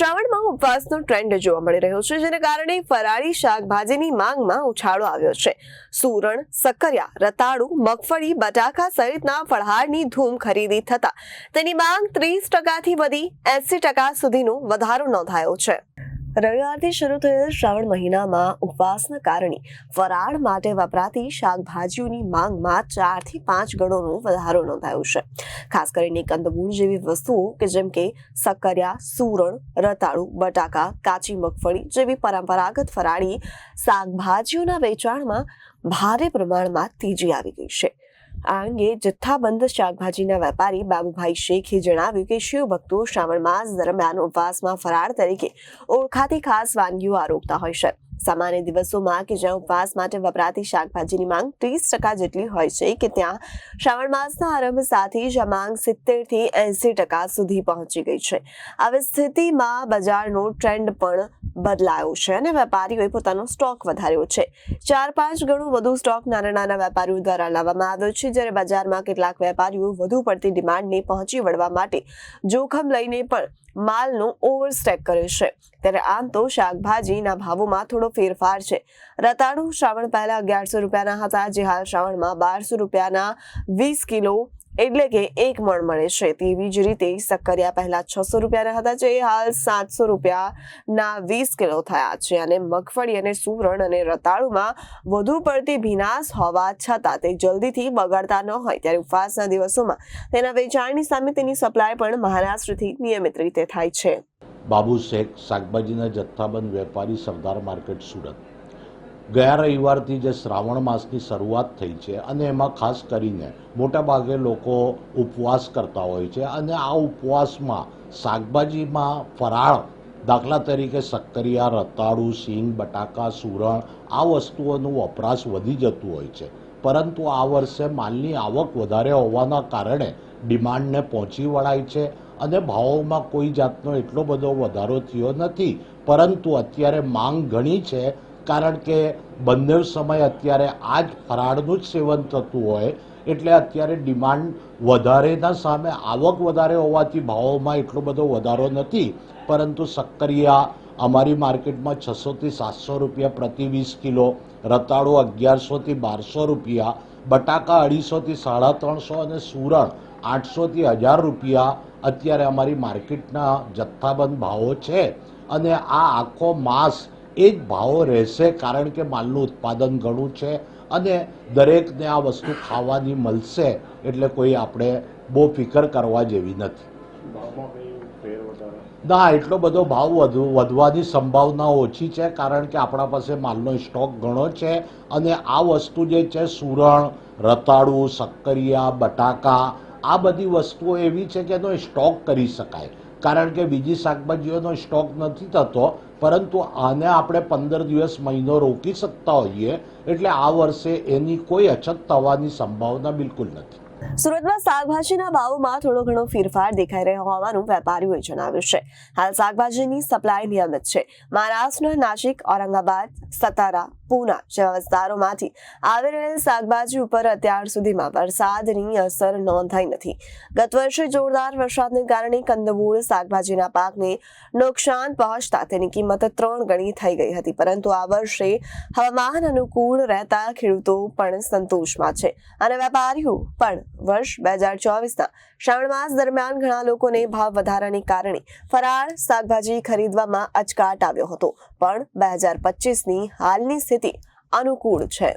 શ્રાવણમાં ઉપવાસનો trend જોવા મળી રહ્યો છે, જેને કારણે ફરાળી શાકભાજીની માંગમાં ઉછાળો આવ્યો છે. સુરણ, સક્કરિયા, રતાળુ, મગફળી, બટાકા સહિતના ફળહારની ધૂમ ખરીદી થતા તેની માંગ ત્રીસ ટકાથી વધી, એસી ટકા સુધીનો વધારો નોંધાયો છે. રવિવારથી શરૂ થયેલ શ્રાવણ મહિનામાં ઉપવાસના કારણે ફરાળ માટે વપરાતી શાકભાજીઓની માંગમાં ચારથી પાંચ ગણોનો વધારો નોંધાયો છે. ખાસ કરીને કંદમૂળ જેવી વસ્તુઓ કે જેમ કે સક્કરિયા, સુરણ, રતાળુ, બટાકા, કાચી મગફળી જેવી પરંપરાગત ફરાળી શાકભાજીઓના વેચાણમાં ભારે પ્રમાણમાં તેજી આવી ગઈ છે. આ અંગે જથ્થાબંધ શાકભાજીના વેપારી બાબુભાઈ શેખે જણાવ્યું કે શિવ ભક્તો શ્રાવણ માસ દરમિયાન ઉપવાસમાં ફરાળ તરીકે ઓળખાતી ખાસ વાનગીઓ આરોગતા હોય છે. સામાન્ય દિવસોમાં કે જ્યાં ઉપવાસ માટે વપરાતી શાકભાજીની માંગ ત્રીસ ટકા જેટલી હોય છે કે ત્યાં શ્રાવણ માસના આરંભ સાથે જ આ માંગ સિત્તેરથી એસી ટકા સુધી પહોંચી ગઈ છે. આવી સ્થિતિમાં બજારનો ટ્રેન્ડ પણ બદલાયો છે અને વેપારીઓએ પોતાનો સ્ટોક વધાર્યો છે. ચાર પાંચ ગણું વધુ સ્ટોક નાના નાના વેપારીઓ દ્વારા લાવવામાં આવ્યો છે, જ્યારે બજારમાં કેટલાક વેપારીઓ વધુ પડતી ડિમાન્ડને પહોંચી વળવા માટે જોખમ લઈને પણ માલનો ઓવરસ્ટેક કર્યો છે. ત્યારે આમ તો શાકભાજીના ભાવોમાં થોડો ફેરફાર છે. રતાળુ શ્રાવણ પહેલા અગિયારસો રૂપિયાના હતા, જે હાલ શ્રાવણમાં બારસો રૂપિયાના વીસ કિલો એટલે કે એક મણ મળે છે. તેવી જ રીતે સક્કરિયા પહેલા છસો રૂપિયાના હતા જે હાલ સાતસો રૂપિયાના વીસ કિલો થયા છે. અને મગફળી અને સુરણ અને રતાળુમાં વધુ પડતી ભીનાશ હોવા છતાં તે જલ્દીથી બગાડતા ન હોય. ત્યારે ઉપવાસના દિવસોમાં તેના વેચાણની સામે તેની સપ્લાય પણ મહારાષ્ટ્રથી નિયમિત રીતે થાય છે. બાબુ શેખ શાકભાજીના જથ્થાબંધ વેપારી સરદાર માર્કેટ સુરત. ગયા રવિવારથી જે શ્રાવણ માસની શરૂઆત થઈ છે અને એમાં ખાસ કરીને મોટાભાગે લોકો ઉપવાસ કરતા હોય છે અને આ ઉપવાસમાં શાકભાજીમાં ફરાળ, દાખલા તરીકે સક્કરિયા રતાળુ, સિંગ, બટાકા, સુરણ આ વસ્તુઓનું વપરાશ વધી જતું હોય છે. પરંતુ આ વર્ષે માલની આવક વધારે હોવાના કારણે ડિમાન્ડને પહોંચી વળાય છે અને ભાવોમાં કોઈ જાતનો એટલો બધો વધારો થયો નથી. પરંતુ અત્યારે માંગ ઘણી છે કારણ કે બંને સમય અત્યારે આ જ ફરાળનું જ સેવન થતું હોય, એટલે અત્યારે ડિમાન્ડ વધારેના સામે આવક વધારે હોવાથી ભાવોમાં એટલો બધો વધારો નથી. પરંતુ સક્કરિયા અમારી માર્કેટમાં છસોથી સાતસો રૂપિયા પ્રતિ વીસ કિલો, રતાળું અગિયારસોથી બારસો રૂપિયા, બટાકા અઢીસોથી સાડા ત્રણસો અને સુરણ આઠસોથી હજાર રૂપિયા અત્યારે અમારી માર્કેટના જથ્થાબંધ ભાવો છે. અને આ આખો માસ એ જ ભાવો રહેશે કારણ કે માલનું ઉત્પાદન ઘણું છે અને દરેકને આ વસ્તુ ખાવાની મળશે એટલે કોઈ આપણે બહુ ફિકર કરવા જેવી નથી. ના એટલો બધો ભાવ વધુ વધવાની સંભાવના ઓછી છે કારણ કે આપણા પાસે માલનો સ્ટોક ઘણો છે અને આ વસ્તુ જે છે સુરણ રતાળું સક્કરિયા બટાકા આ બધી વસ્તુઓ એવી છે કે એનો સ્ટોક કરી શકાય. કારણ કે બીજી શાકભાજીઓનો સ્ટોક નથી થતો, પરંતુ આને આપણે પંદર દિવસ મહિનો રોકી શકતા હોઈએ, એટલે આ વર્ષે એની કોઈ અછત થવાની સંભાવના બિલકુલ નથી. સુરતમાં શાકભાજીના ભાવોમાં થોડો ઘણો ફેરફાર દેખાઈ રહ્યો હોવાનું વેપારીઓએ જણાવ્યું છે. હાલ શાકભાજીની સપ્લાય નિયમિત છે. મહારાષ્ટ્રના નાસિક ઔરંગાબાદ, સતારા, પૂના જેવા વિસ્તારોમાંથી આવી રહેલ શાકભાજી ઉપર અત્યાર સુધીમાં વરસાદની અસર નોંધાઈ નથી. ગત વર્ષે જોરદાર વરસાદને કારણે કંદમૂળ શાકભાજીના પાકને નુકસાન પહોંચતા તેની કિંમત ત્રણ ગણી થઈ ગઈ હતી, પરંતુ આ વર્ષે હવામાન અનુકૂળ રહેતા ખેડૂતો પણ સંતોષમાં છે અને વેપારીઓ પણ વર્ષ બે હજાર ચોવીસના શ્રાવણ માસ દરમિયાન ઘણા લોકોને ભાવ વધારાને કારણે ફરાળ, શાકભાજી ખરીદવામાં અચકાટ આવ્યો હતો. પણ બે હજાર પચીસની હાલની સ્થિતિ અનુકૂળ છે.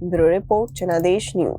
Bureau report, Janadesh news.